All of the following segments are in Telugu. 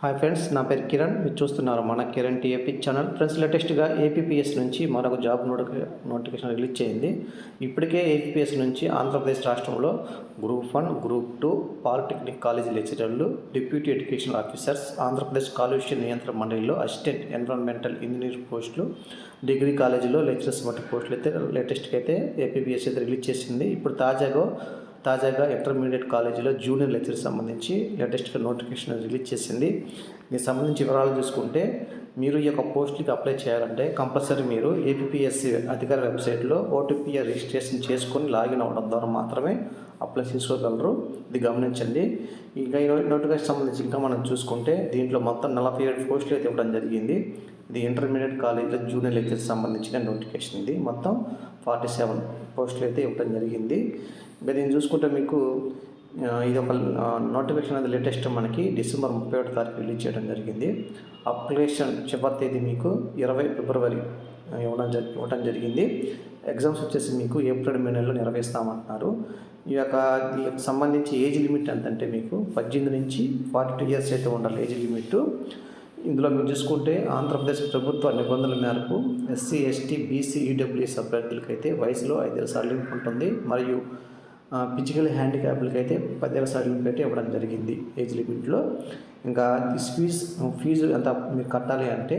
హాయ్ ఫ్రెండ్స్ నా పేరు కిరణ్. మీరు చూస్తున్నారు మన కిరణ్ టీఏపీ ఛానల్. ఫ్రెండ్స్ లేటెస్ట్గా ఏపీపీఎస్ నుంచి మరొక జాబ్ నోటి నోటిఫికేషన్ రిలీజ్ చేయింది. ఇప్పటికే ఏపీఎస్ నుంచి ఆంధ్రప్రదేశ్ రాష్ట్రంలో group one group two polytechnic college లెక్చరర్లు deputy education officers Andhra Pradesh కాలుష్య నియంత్రణ మండలిలో అసిస్టెంట్ ఎన్విరాన్మెంటల్ ఇంజనీర్ పోస్టులు డిగ్రీ కాలేజీలో లెక్చరర్స్ వంటి పోస్టులు అయితే లేటెస్ట్గా అయితే ఏపీపీఎస్ అయితే రిలీజ్ చేసింది. ఇప్పుడు తాజాగా తాజాగా ఇంటర్మీడియట్ కాలేజీలో జూనియర్ లెక్చర్ సంబంధించి లేటెస్ట్గా నోటిఫికేషన్ రిలీజ్ చేసింది. దీనికి సంబంధించి వివరాలు చూసుకుంటే మీరు ఈ యొక్క పోస్టులకి అప్లై చేయాలంటే కంపల్సరీ మీరు ఏపీఎస్సి అధికార వెబ్సైట్లో ఓటీపీ రిజిస్ట్రేషన్ చేసుకొని లాగిన్ అవ్వడం ద్వారా మాత్రమే అప్లై చేసుకోగలరు. ఇది గమనించండి. ఇంకా ఈ నోటిఫికేషన్ సంబంధించి ఇంకా మనం చూసుకుంటే దీంట్లో మొత్తం నలభై ఏడు పోస్టులు అయితే ఇవ్వడం జరిగింది. ఇది ఇంటర్మీడియట్ కాలేజీలో జూనియర్ లెక్చర్స్ సంబంధించిన నోటిఫికేషన్ ఇది. మొత్తం ఫార్టీ సెవెన్ పోస్టులు అయితే ఇవ్వడం జరిగింది. ఇంకా దీన్ని చూసుకుంటే మీకు ఇది ఒక నోటిఫికేషన్ అనేది లేటెస్ట్ మనకి డిసెంబర్ ముప్పై ఒకటి తారీఖు రిలీజ్ చేయడం జరిగింది. అప్లికేషన్ చివరి తేదీ మీకు ఇరవై ఫిబ్రవరి ఇవ్వడం జరి ఇవ్వడం జరిగింది. ఎగ్జామ్స్ వచ్చేసి మీకు ఏప్రిల్ మే నెలలో నిర్వహిస్తామంటున్నారు. ఈ యొక్క దీనికి సంబంధించి ఏజ్ లిమిట్ ఎంతంటే మీకు పద్దెనిమిది నుంచి ఫార్టీ టూ ఇయర్స్ అయితే ఉండాలి ఏజ్ లిమిట్ ఇందులో మీరు చూసుకుంటే ఆంధ్రప్రదేశ్ ప్రభుత్వ నిబంధనల మేరకు ఎస్సీ ఎస్టీ బీసీ ఈడబ్ల్యూఎస్ అభ్యర్థులకైతే వయసులో ఐదేళ్ళ సడలింపు ఉంటుంది. మరియు ఫిజికల్ హ్యాండిక్యాప్లకి అయితే పదివేల సడలింపు ఇవ్వడం జరిగింది ఏజ్ లిమిట్లో ఇంకా ఫీజు ఫీజు ఎంత మీరు కట్టాలి అంటే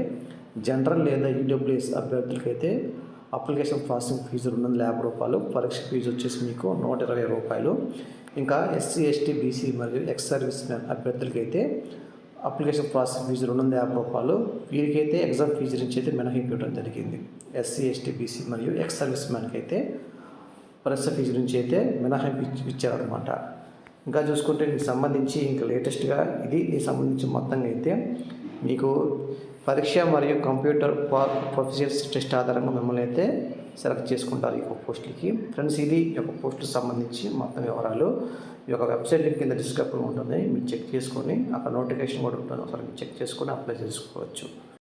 జనరల్ లేదా ఈడబ్ల్యూఎస్ అభ్యర్థులకైతే అప్లికేషన్ ప్రాసెసింగ్ ఫీజు రెండు వందల యాభై రూపాయలు పరీక్ష ఫీజు వచ్చేసి మీకు నూట ఇరవై రూపాయలు. ఇంకా ఎస్సీ ఎస్టీ బీసీ మరియు ఎక్స్ సర్వీస్ మ్యాన్ అభ్యర్థులకైతే అప్లికేషన్ ప్రాసెస్ ఫీజు రెండు వందల యాభై రూపాయలు. వీరికైతే ఎగ్జామ్ ఫీజు నుంచి అయితే మినహాయింపు ఇవ్వడం జరిగింది. ఎస్సీ ఎస్టీ బీసీ మరియు ఎక్స్ సర్వీస్ మ్యాన్కి అయితే ప్రస్తుత ఫీజు నుంచి అయితే మినహాయింపు ఇచ్చి- ఇచ్చారనమాట ఇంకా చూసుకుంటే దీనికి సంబంధించి ఇంకా లేటెస్ట్గా ఇది దీనికి సంబంధించి మొత్తంగా అయితే మీకు పరీక్ష మరియు కంప్యూటర్ ప్రొఫెషనల్స్ టెస్ట్ ఆధారంగా మిమ్మల్ని అయితే సెలెక్ట్ చేసుకుంటారు ఈ యొక్క పోస్టులకి ఫ్రెండ్స్ ఇది ఈ యొక్క పోస్టులకు సంబంధించి మొత్తం వివరాలు. ఈ యొక్క వెబ్సైట్ లింక్ కింద డిస్క్రిప్షన్ ఉంటుంది. మీరు చెక్ చేసుకొని అక్కడ నోటిఫికేషన్ కూడా ఉంటుంది. ఒకసారి మీరు చెక్ చేసుకొని అప్లై చేసుకోవచ్చు.